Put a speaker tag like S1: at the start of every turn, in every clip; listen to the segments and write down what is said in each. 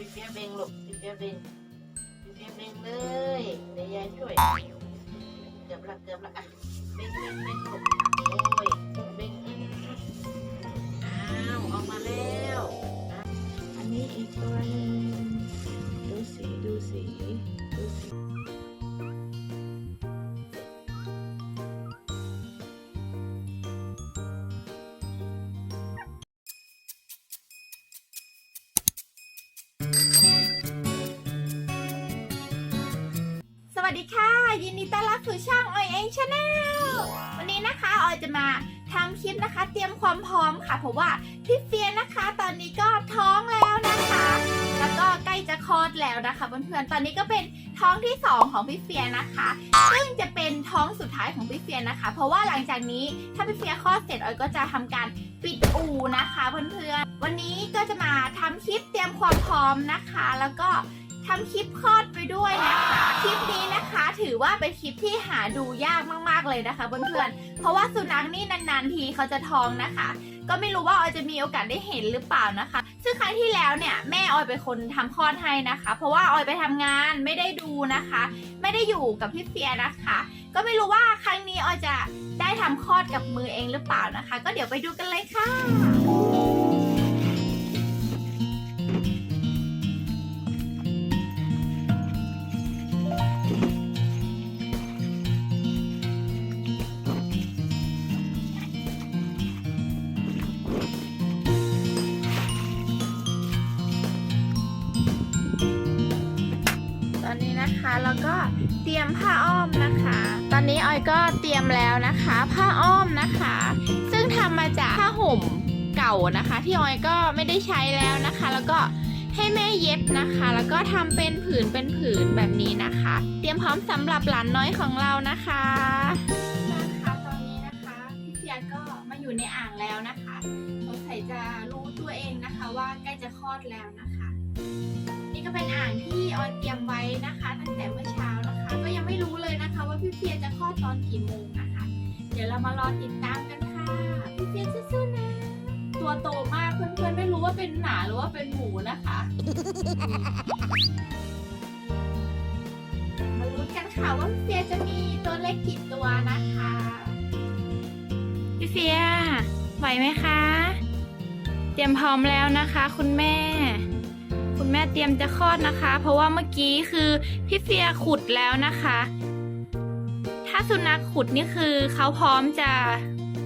S1: พี่เปียเบงลูกพี่เปียเบงพี่เปียเบงเลยเดี๋ยวยายช่วย เกือบละเกือบละอะเบงเบงเบงลูกโอ้ยเบง วั
S2: สดี
S3: ค่ะ ยินดีต้อนรับสู่ช่องออยเองชาแนลวันนี้นะคะออยจะมาทำคลิปนะคะ เตรียมความพร้อมค่ะ เพราะว่าพี่เฟียนนะคะ ตอนนี้ก็ท้องแล้วนะคะ แล้วก็ใกล้จะคลอดแล้วนะคะเพื่อนๆตอนนี้ก็เป็นท้องที่ 2 ของพี่เฟียนะคะ ซึ่งจะเป็นท้องสุดท้ายของพี่เฟียนนะคะ เพราะว่าหลังจากนี้ถ้าพี่เฟียคลอดเสร็จออยก็จะทำการปิดอู่นะคะเพื่อนๆวันนี้ก็จะมาทำคลิปเตรียมความพร้อมนะคะ แล้วก็ ทำคลิปคลอดไปด้วยนะคะ คลิปนี้นะคะถือว่าเป็นคลิปที่หาดูยากมากๆเลยนะคะเพื่อนๆ เพราะว่าสุนัขนี่นานๆทีเขาจะท้องนะคะ ก็ไม่รู้ว่าออยจะมีโอกาสได้เห็นหรือเปล่านะคะ ซึ่งครั้งที่แล้วเนี่ยแม่ออยเป็นคนทำคลอดให้นะคะ เพราะว่าออยไปทำงานไม่ได้ดูนะคะ ไม่ได้อยู่กับพี่เฟียนะคะ ก็ไม่รู้ว่าครั้งนี้ออยจะได้ทำคลอดกับมือเองหรือเปล่านะคะ ก็เดี๋ยวไปดูกันเลยค่ะ นะคะ แล้วก็เตรียมผ้าอ้อมนะคะ ตอนนี้ออยก็เตรียมแล้วนะคะ ผ้าอ้อมนะคะ ซึ่งทำมาจากผ้าห่มเก่านะคะ ที่ออยก็ไม่ได้ใช้แล้วนะคะ แล้วก็ให้แม่เย็บนะคะ แล้วก็ทำเป็นผืนเป็นผืนแบบนี้นะคะ เตรียมพร้อมสำหรับหลานน้อยของเรานะคะนะคะตอนนี้นะคะพี่เพียก็มาอยู่ในอ่างแล้วนะคะสงสัยจะรู้ตัวเองนะคะว่าใกล้จะคลอดแล้วนะคะ นี่ก็เป็นอ่างที่ออยเตรียมไว้นะคะ ตั้งแต่เมื่อเช้านะคะ ก็ยังไม่รู้เลยนะคะ ว่าพี่เพียจะคลอดตอนกี่โมงนะคะ เดี๋ยวเรามารอติดตามกันค่ะพี่เพียสู้ๆนะตัวโตมากเพื่อนๆไม่รู้ว่าเป็นหมาหรือว่าเป็นหมูนะคะมาลุ้นกันค่ะว่าพี่เฟียจะมีตัวเล็กกี่ตัวนะคะพี่เฟียไหวไหมคะ เตรียมพร้อมแล้วนะคะ คุณแม่ คุณแม่เตรียมจะคลอดนะคะ เพราะว่าเมื่อกี้คือพี่เฟียขุดแล้วนะคะ ถ้าสุนัขขุดนี่คือเขาพร้อมจะ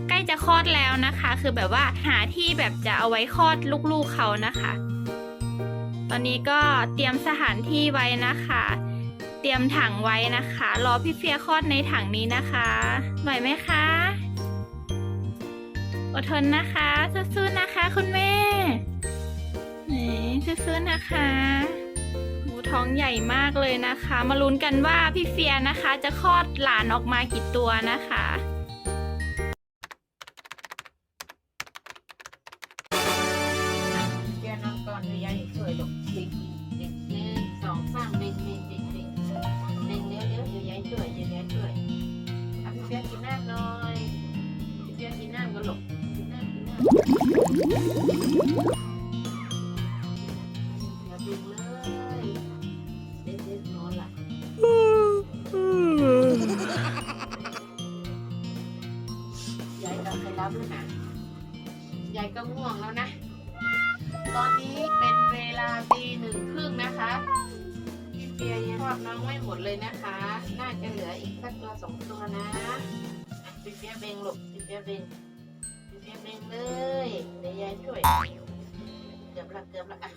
S3: ใกล้จะคลอดแล้วนะคะ คือแบบว่าหาที่แบบจะเอาไว้คลอดลูกๆเขานะคะ ตอนนี้ก็เตรียมสถานที่ไว้นะคะ เตรียมถังไว้นะคะ รอพี่เฟียคลอดในถังนี้นะคะไหวไหมคะอดทนนะคะสู้ๆนะคะ คุณแม่ นี่ซื้อนะคะ หมูท้องใหญ่มากเลยนะคะ มาลุ้นกันว่าพี่เฟียนะคะ จะคลอดหลานออกมากี่ตัวนะคะ
S1: เปียนอนก่อนเดี๋ยวยายช่วยลูกเบงเบงหนึ่งสองสามเบงเบงเบงเบงเบงเร็วเร็วเดี๋ยวยายช่วยเดี๋ยวยายช่วยทำพี่เปียกินน้ำหน่อยพี่เปียกินน้ำก็หลูกกินน้ำกินน้ำายก็ไปรับแล้วนะยายก็ง่วงแล้วนะ ตอนนี้เป็นเวลาตีหนึ่งครึ่งนะคะพี่เปียยังครอบน้องไม่หมดเลยนะคะ น่าจะเหลืออีกสักตัวสองตัวนะพี่เปียเบงลูกพี่เปียเบงพี่เปียเบงเลยเดี๋ยวยายช่วย เกือบละเกือบละอะ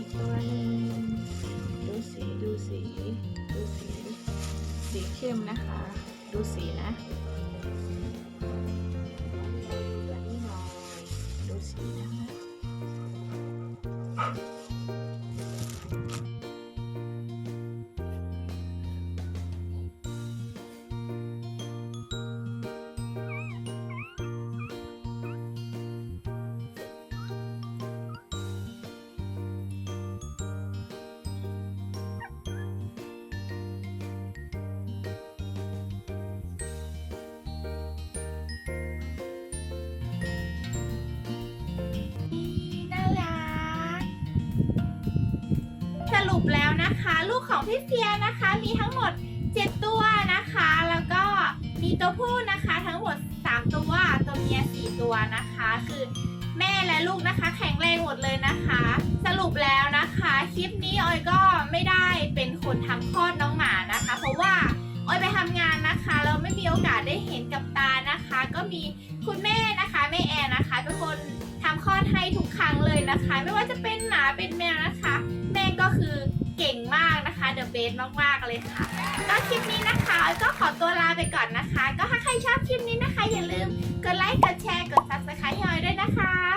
S1: อีก
S2: ตัวหนึ่งดูสีดูสีดูสี สีเข้มนะคะ ดูสีนะ
S1: แบบนี้หน่อย
S2: ดูสีนะคะ รุปแล้
S3: วนะคะ ลูกของพี่เฟียนะคะ มีทั้งหมด 7 ตัวนะคะ แล้วก็มีตัวผู้นะคะ ทั้งหมด 3 ตัวตัวเมีย4ตัวนะคะ คือแม่และลูกนะคะ แข็งแรงหมดเลยนะคะ สรุปแล้วนะคะ คลิปนี้ออยก็ไม่ได้เป็นคนทำคลอดน้องหมานะคะ เพราะว่าออยไปทำงานนะคะเราไม่มีโอกาสได้เห็นกับตานะคะ ก็มีคุณแม่นะคะแม่แอนนะคะเป็นคนทำคลอดให้ทุกครั้งเลยนะคะ ไม่ว่าจะเป็นหมาเป็นแมวนะคะ เบสมากๆเลยค่ะ ก็คลิปนี้นะคะออยก็ขอตัวลาไปก่อนนะคะ ก็ถ้าใครชอบคลิปนี้นะคะ อย่าลืมกดไลค์กดแชร์กด subscribe ให้ออยด้วยนะคะฝาด้วยนะคะ